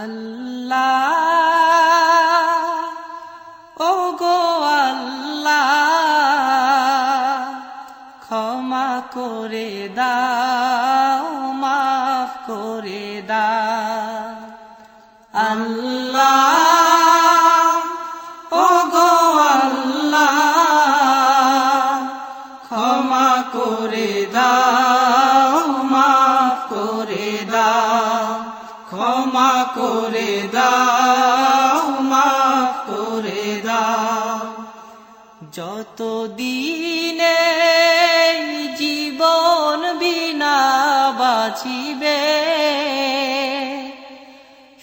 আল্লাহ। ও গো আল্লাহ ক্ষমা করে দাও। যত দিনে জীবন বিনা বাঁচিবে,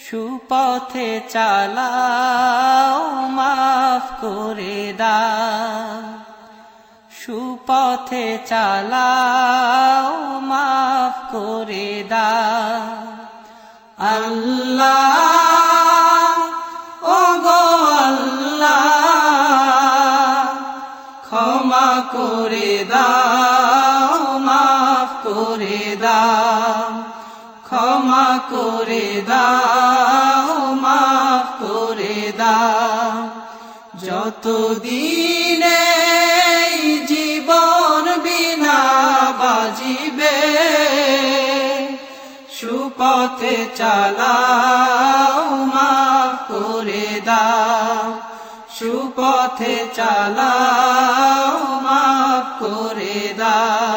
সুপথে চালাও, মাফ করে দাও। সুপথে চালাও, মাফ করে দাও। আল্লাহ ক্ষমা করে দাও, মাফ করে দাও। যত দিনে জীবন বিনা বাজিবে, সুপথে চালাও, মাফ করে দাও। সুপথে চালাও, মাফ করে দাও।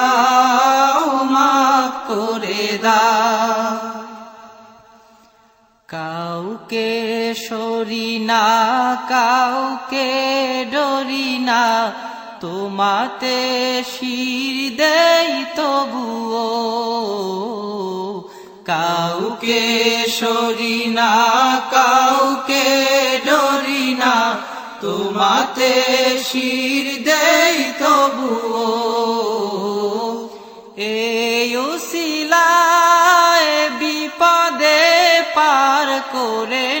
সরি না, কাউকে ডরি না। তোমাতে শির দেই তবুও। কাউকে সরি না, কাউকে ডরি না। তোমাতে শির দেই তবুও। উসিলায় বিপদে পার করে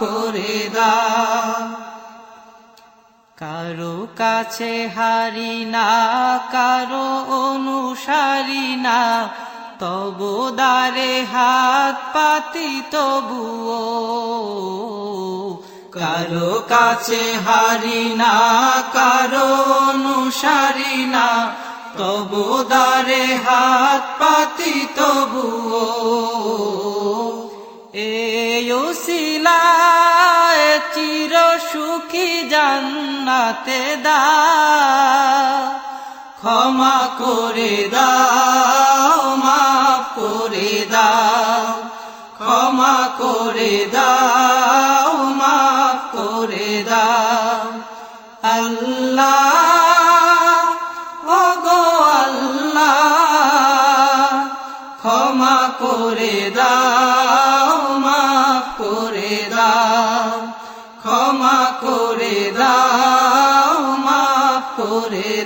করে দাও। কারও কাছে হারি না, কারও অনুসারী না। তবু দারে হাত পাতি তবুও। কারও কাছে হারি না, কারও অনুসারী না। তবু দারে হাত পাতি তবুও। জান্নাতে দা, ক্ষমা করে দাও, মাফ করে দাও, ক্ষমা করে দাও, মাফ করে দাও। আল্লাহ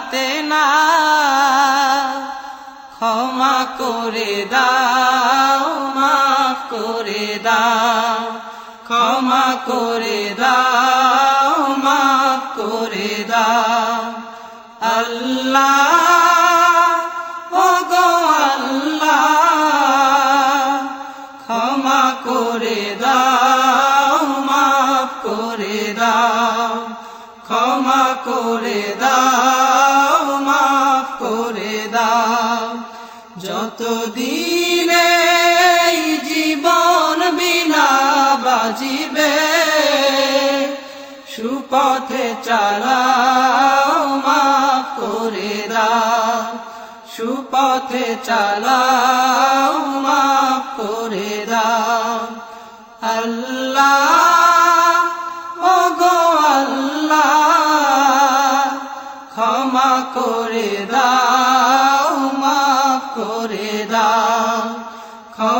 জান্নাতে না। ক্ষমা করে দাও, মাফ করে দাও। ক্ষমা করে দাও, মাফ করে দাও। আল্লাহ দিনে জীবন বিনা বাজিবে। সুপথে চালাও, মাফ করে দাও। সুপথে চালাও, মাফ করে দাও। আল্লাহ